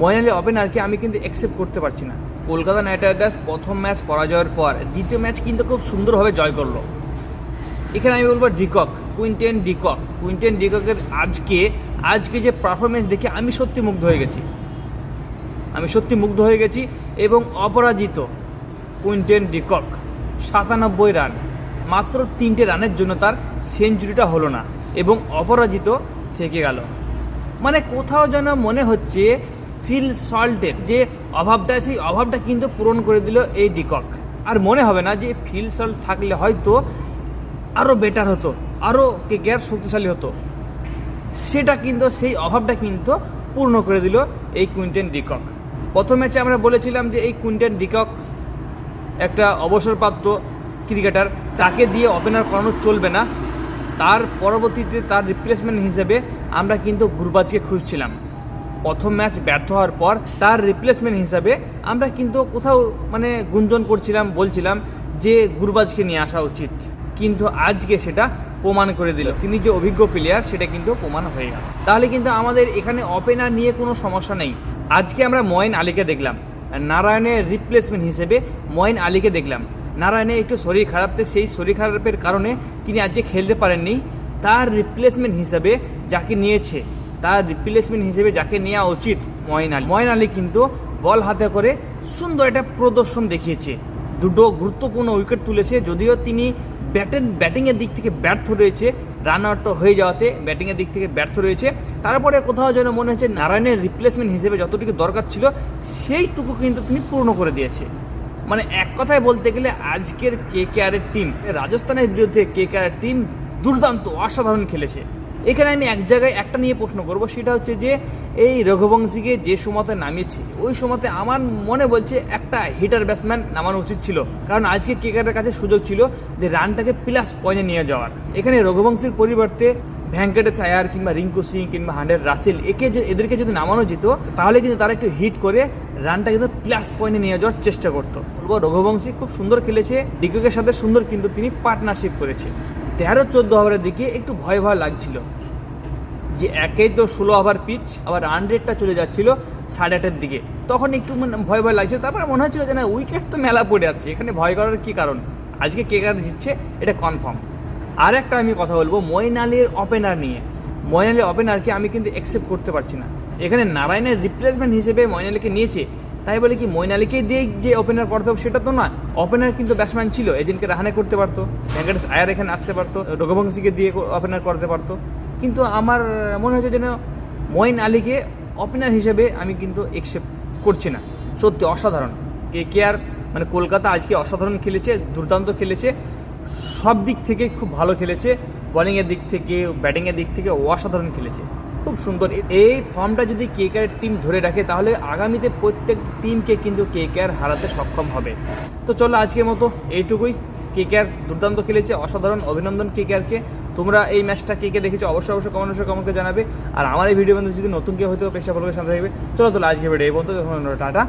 ময়নালি ওপেনারকে আমি কিন্তু অ্যাকসেপ্ট করতে পারছি না। কলকাতা নাইট রাইডার্স প্রথম ম্যাচ পরাজয়ের পর দ্বিতীয় ম্যাচ কিন্তু খুব সুন্দরভাবে জয় করল। এখানে আমি বলব de Kock, Quinton de Kock. Quinton ডিককের আজকে আজকে যে পারফরমেন্স দেখে আমি সত্যি মুগ্ধ হয়ে গেছি। আমি সত্যি মুগ্ধ হয়ে গেছি এবং অপরাজিত কুইন্টেন ডিকক, সাতানব্বই রান। মাত্র তিনটে রানের জন্য তার সেঞ্চুরিটা হলো না এবং অপরাজিত থেকে গেল। মানে কোথাও যেন মনে হচ্ছে ফিল সল্টের যে অভাবটা সেই অভাবটা কিন্তু পূরণ করে দিল এই ডিকক। আর মনে হবে না যে ফিল সল্ট থাকলে হয়তো আরও বেটার হতো আরও গ্যাপ শক্তিশালী হতো। সেটা কিন্তু, সেই অভাবটা কিন্তু পূর্ণ করে দিল এই কুইন্টেন ডিকক। প্রথম ম্যাচে আমরা বলেছিলাম যে এই কুইন্টেন ডিকক একটা অবসরপ্রাপ্ত ক্রিকেটার, তাকে দিয়ে ওপেনার করানো চলবে না। তার পরবর্তীতে তার রিপ্লেসমেন্ট হিসেবে আমরা কিন্তু গুরবাজকে খুঁজছিলাম। প্রথম ম্যাচ ব্যর্থ হওয়ার পর তার রিপ্লেসমেন্ট হিসাবে আমরা কিন্তু কোথাও মানে গুঞ্জন করছিলাম, বলছিলাম যে গুরবাজকে নিয়ে আসা উচিত। কিন্তু আজকে সেটা প্রমাণ করে দিল। তিনি যে অভিজ্ঞ প্লেয়ার সেটা কিন্তু প্রমাণ হয়ে গেল। তাহলে কিন্তু আমাদের এখানে ওপেনার নিয়ে কোনো সমস্যা নেই। আজকে আমরা ময়েন আলীকে দেখলাম। নারায়ণের রিপ্লেসমেন্ট হিসেবে ময়েন আলীকে দেখলাম। নারায়ণের একটু শরীর খারাপ, তো সেই শরীর খারাপের কারণে তিনি আজকে খেলতে পারেননি। তার রিপ্লেসমেন্ট হিসেবে যাকে নিয়েছে তার রিপ্লেসমেন্ট হিসেবে যাকে নেওয়া উচিত ময়েন আলী। ময়েন আলী কিন্তু বল হাতে করে সুন্দর একটা প্রদর্শন দেখিয়েছে। দুটো গুরুত্বপূর্ণ উইকেট তুলেছে, যদিও তিনি ব্যাটেন ব্যাটিংয়ের দিক থেকে ব্যর্থ রয়েছে। রান আউট হয়ে যাওয়াতে ব্যাটিংয়ের দিক থেকে ব্যর্থ রয়েছে। তারপরে কোথাও যেন মনে হচ্ছে নারায়ণের রিপ্লেসমেন্ট হিসেবে যতটুকু দরকার ছিল, সেইটুকু কিন্তু তিনি পূর্ণ করে দিয়েছে। মানে এক কথায় বলতে গেলে আজকের কে কে আরের টিম রাজস্থানের বিরুদ্ধে কে কে আরের টিম দুর্দান্ত, অসাধারণ খেলেছে। এখানে আমি এক জায়গায় একটা নিয়ে প্রশ্ন করব, সেটা হচ্ছে যে এই রঘুবংশীকে যে সময়তে নামিয়েছে, ওই সময়তে আমার মনে বলছে একটা হিটার ব্যাটসম্যান নামানো উচিত ছিল। কারণ আজকে কেকারের কাছে সুযোগ ছিল যে রানটাকে প্লাস পয়েন্টে নিয়ে যাওয়ার। এখানে রঘুবংশীর পরিবর্তে ভ্যাঙ্কটেশ আয়ার কিংবা রিঙ্কু সিং কিংবা হান্ড্রেড রাসেল, একে এদেরকে যদি নামানো যেত, তাহলে কিন্তু তারা একটু হিট করে রানটা কিন্তু প্লাস পয়েন্টে নিয়ে যাওয়ার চেষ্টা করতো। বলব, রঘুবংশী খুব সুন্দর খেলেছে ডিককের সাথে সুন্দর কিন্তু তিনি পার্টনারশিপ করেছে। তেরো চোদ্দ ওভারের দিকে একটু ভয় ভয় লাগছিল। যে একেই তো ষোলো ওভার পিচ আবার রান রেটটা চলে যাচ্ছিল সাড়ে আটের দিকে। তখন একটু মানে ভয় ভয় লাগছিল। তারপরে মনে হচ্ছিল যে না উইকেট তো মেলা পড়ে আছে। এখানে ভয় করার কী কারণ? আজকে কে কার জিতছে, এটা কনফার্ম আর একটা আমি কথা বলব মইন আলীর ওপেনার নিয়ে। মইন আলীর ওপেনারকে আমি কিন্তু অ্যাকসেপ্ট করতে পারছি না। এখানে নারায়ণের রিপ্লেসমেন্ট হিসেবে মইন নিয়েছে তাই বলে কি মইন আলীকে দিয়েই যে ওপেনার করতে হবে সেটা তো না ওপেনার কিন্তু ব্যাটসম্যান ছিল, এজেন্টকে রাহানে করতে পারতো ভেঙ্কটেশ আয়ার এখানে আসতে পারতো, রঘুবংশীকে দিয়ে ওপেনার করতে পারতো। কিন্তু আমার মনে হয়েছে যেন মইন আলীকে ওপেনার হিসেবে আমি কিন্তু অ্যাকসেপ্ট করছি না। সত্যি অসাধারণ। কে কে আর মানে কলকাতা আজকে অসাধারণ খেলেছে, দুর্দান্ত খেলেছে, সব দিক থেকে খুব ভালো খেলেছে বোলিংয়ের দিক থেকে ব্যাটিংয়ের দিক থেকে অসাধারণ খেলেছে। সুন্দর। এই ফর্মটা যদি কে কে টিম ধরে রাখে, তাহলে আগামীতে প্রত্যেক টিমকে কিন্তু কে কে আর হারাতে সক্ষম হবে। তো চলো আজকের মতো এইটুকুই। কে কে আর দুর্দান্ত খেলেছে, অসাধারণ অভিনন্দন কে কে। আরকে তোমরা এই ম্যাচটা কে কে দেখেছ, অবশ্যই অবশ্যই কমেন্ট অবশ্যই কমেন্টে জানাবে। আর আমার এই ভিডিও বন্ধু যদি নতুন কেউ হয়তো পেশা ফলো সাথে থাকবে, চলো তাহলে আজকে ভিডিও এই বন্ধু টাটা।